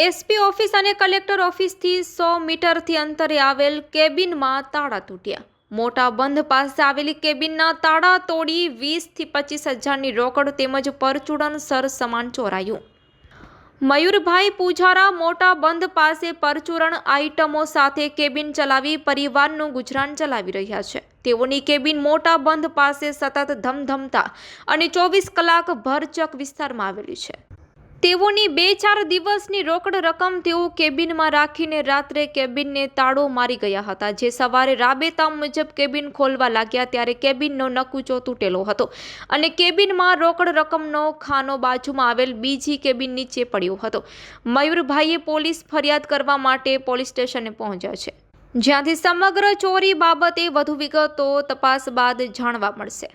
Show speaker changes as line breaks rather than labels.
SP office અને collector ઓફિસથી સો મીટરથી અંતરે આવેલ કેબિનમાં તાળા તૂટ્યા. મોટા બંધ પાસે આવેલી કેબિનના તાળા તોડી વીસથી પચીસ હજારની રોકડ તેમજ પરચુરણ સર સામાન ચોરાયું. મયુરભાઈ પૂજારા મોટા બંધ પાસે પરચુરણ આઇટમો સાથે કેબિન ચલાવી પરિવારનું ગુજરાન ચલાવી રહ્યા છે. તેઓની કેબિન મોટા બંધ પાસે સતત ધમધમતા અને ચોવીસ કલાક ભરચક વિસ્તારમાં આવેલી છે. તેઓની બે ચાર દિવસની રોકડ રકમ તેઓ કેબિનમાં રાખીને રાત્રે કેબિનને તાળો મારી ગયા હતા. જે સવારે રાબેતા મુજબ કેબિન ખોલવા લાગ્યા ત્યારે કેબિનનો નકુચો તૂટેલો હતો અને કેબિનમાં રોકડ રકમનો ખાનો બાજુમાં આવેલ બીજી કેબિન નીચે પડ્યો હતો. મયુરભાઈએ પોલીસ ફરિયાદ કરવા માટે પોલીસ સ્ટેશને પહોંચ્યા છે. જ્યાંથી સમગ્ર ચોરી બાબતે વધુ વિગતો તપાસ બાદ જાણવા મળશે.